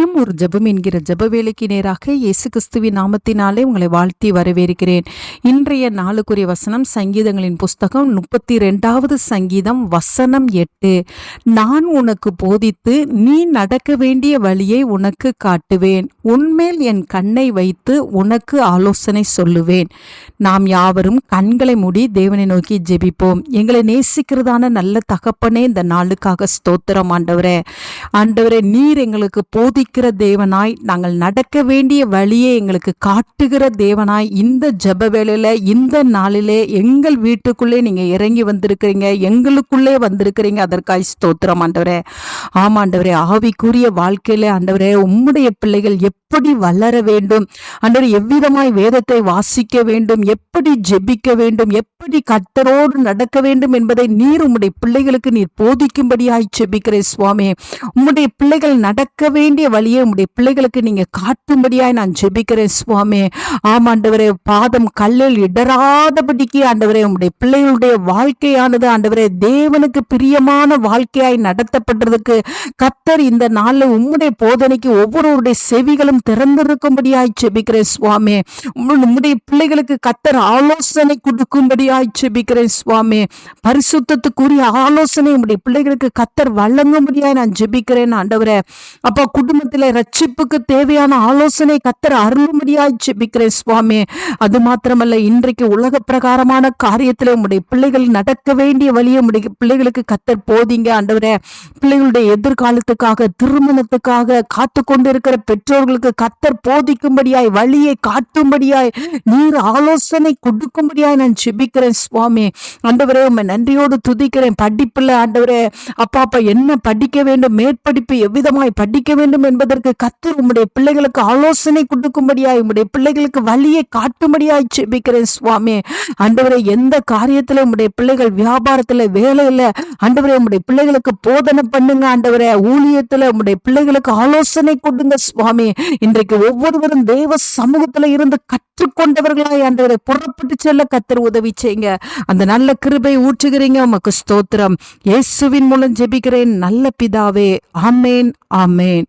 தினம் ஒரு ஜெபம் என்கிற ஜப வேலைக்கு நேராக இயேசு கிறிஸ்துவின் நாமத்தினாலே உங்களை வாழ்த்தி வரவேற்கிறேன். இன்றைய நாளுக்குரிய வசனம் சங்கீதங்களின் புஸ்தகம் முப்பத்தி ரெண்டாவது சங்கீதம் வசனம் எட்டு. நான் உனக்கு போதித்து நீ நடக்க வேண்டிய வழியை உனக்கு காட்டுவேன். உன்மேல் என் கண்ணை வைத்து உனக்கு ஆலோசனை சொல்லுவேன். நாம் யாவரும் கண்களை மூடி தேவனை நோக்கி ஜெபிப்போம். எங்களை நேசிக்கிறதான நல்ல தகப்பனே இந்த நாளுக்காக ஸ்தோத்திரம் ஆண்டவரே. ஆண்டவரே நீர் எங்களுக்கு போதி போதிக்கிற தேவனாய் நாங்கள் நடக்க வேண்டிய வழியை எங்களுக்கு காட்டுகிற தேவனாய் இந்த ஜப வேளையில இந்த நாளிலே எங்கள் வீட்டுக்குள்ளே நீங்க இறங்கி வந்திருக்கிறீங்க எங்களுக்குள்ளே வந்திருக்கிறீங்க. அதற்காய் ஸ்தோத்திரம் ஆண்டவரே. ஆமாண்டவரே ஆவிக்குரிய வாழ்க்கையில ஆண்டவரே உம்முடைய பிள்ளைகள் எப்படி வளர வேண்டும்? ஆண்டவரே எவ்விதமாய் வேதத்தை வாசிக்க வேண்டும்? எப்படி ஜெபிக்க வேண்டும்? எப்படி கத்தரோடு நடக்க வேண்டும் என்பதை நீர் உம்முடைய பிள்ளைகளுக்கு நீர் போதிக்கும்படியாய் ஜெபிக்கிறேன் சுவாமி. உம்முடைய பிள்ளைகள் நடக்க வேண்டிய வழியை உம்முடைய பிள்ளைகளுக்கு நீங்க காட்டும்படியாய் நான் ஜெபிக்கிறேன் சுவாமி. ஆமாண்டவரே பாதம் கல்லில் இடராதபடிக்கு ஆண்டவரே உங்களுடைய பிள்ளைகளுடைய வாழ்க்கையானது ஆண்டவரே தேவனுக்கு பிரியமான வாழ்க்கையாய் நடத்தப்படுறதுக்கு கத்தர் இந்த நாள்ல உம்முடைய போதனைக்கு ஒவ்வொருவருடைய செவிகளும் திறந்திருக்கும்படியாய் ஜெபிக்கிறேன் சுவாமி. உம்முடைய பிள்ளைகளுக்கு கத்தர் ஆலோசனை கொடுக்கும்படியாய் ஜெபிக்கிறேன் சுவாமி. பரிசுத்தத்துக்குரிய ஆலோசனை உடைய பிள்ளைகளுக்கு கத்தர் வழங்கும்படியாய் நான் ஜெபிக்கிறேன் ஆண்டவரே. அப்பா குடும்பத்துல ரட்சிப்புக்கு தேவையான ஆலோசனை கத்தர் அருளும்படியாய் ஜெபிக்கிறேன் சுவாமி. அது மாத்திரமல்ல இன்றைக்கு உலக பிரகாரமான காரியத்தில் உங்களுடைய பிள்ளைகள் நடக்க வேண்டிய வழியை உடைய பிள்ளைகளுக்கு கத்தர் போதிங்க ஆண்டவரே. பிள்ளைகளுடைய எதிர்காலத்துக்காக திருமணத்துக்காக காத்து கொண்டிருக்கிற பெற்றோர்களுக்கு கத்தர் போதிக்கும்படியாய் வழியை காட்டும்படியாய் நீர் ஆலோசனை கொடுக்கும்படியாய் நான் ஜெபிக்கிறேன் சுவாமி. ஆண்டவரே உண்மை நன்றியோடு துதிக்கிறேன். படிப்புல ஆண்டவரே. அப்பா அப்பா என்ன படிக்க வேண்டும்? மேற்படிப்பு எவ்விதமாய் படிக்க வேண்டும் என்பதற்கு கத்தர் உம்முடைய பிள்ளைகளுக்கு ஆலோசனை கொடுக்கும்படியாய் உம்முடைய பிள்ளைகளுக்கு வழியை காட்டும்படியாய் ஜெபிக்கிறேன் சுவாமி. அண்டவரை எந்த காரியத்துல உம்முடைய பிள்ளைகள் வியாபாரத்துல வேலையில ஆண்டவரே உம்முடைய பிள்ளைகளுக்கு போதனை பண்ணுங்க ஆண்டவரே. ஊழியத்துல உம்முடைய பிள்ளைகளுக்கு ஆலோசனை கொடுங்க சுவாமி. இன்றைக்கு ஒவ்வொருவரும் தேவ சமூகத்துல இருந்து கற்றுக்கொண்டவர்களாய் ஆண்டவரை. புறப்பட்டு செல்ல கத்தர் உதவி செய்யுங்க. அந்த நல்ல கிருபை ஊற்றுகிறீங்க. உமக்கு ஸ்தோத்திரம். இயேசுவின் மூலம் ஜெபிக்கிறேன். நல்ல பிதாவே. ஆமேன் ஆமேன்.